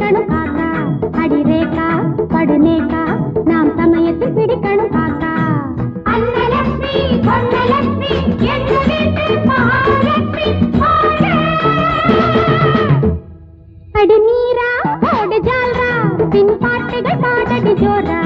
பிடிக்கணும் காக்கா அடி ரேகா நாம் சமயத்தில் பிடிக்கணும் காக்கா அன்னலட்சுமி போடு ஜால்ரா. பின் பாட்டுகள் பாடடி ஜோரா.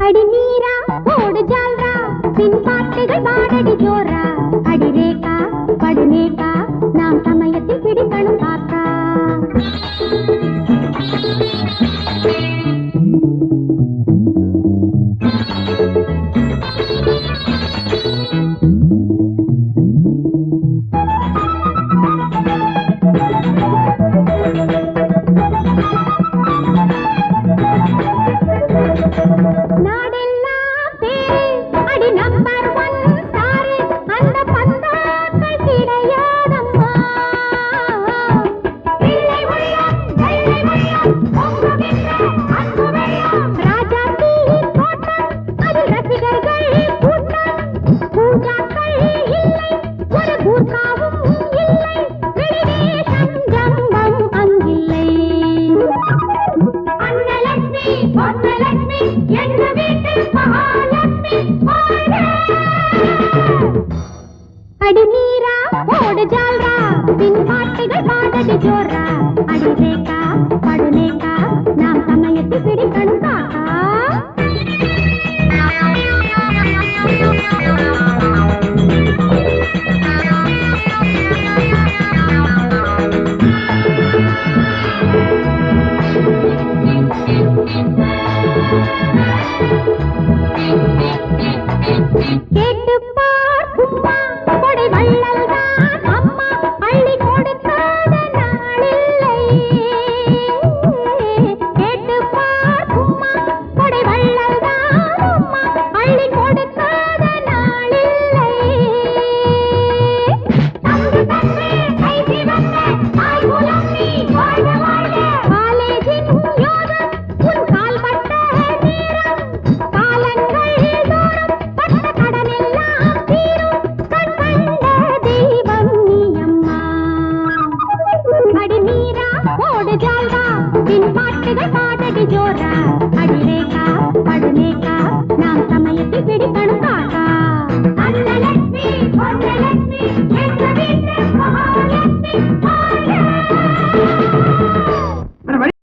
அடிநீரா ஓடு ஜால்ரா பின் பாட்டுகள் பாடடி ஜோரா. அடிரேகா படுநேகா நாம் சமயத்தில் பிடிக்கணும் பார்த்தா అడుగేక పడులేక నా సమయతి పిడికడు కాక கேட்டுப்பா பாட்டுகள் பாடகி ஜோர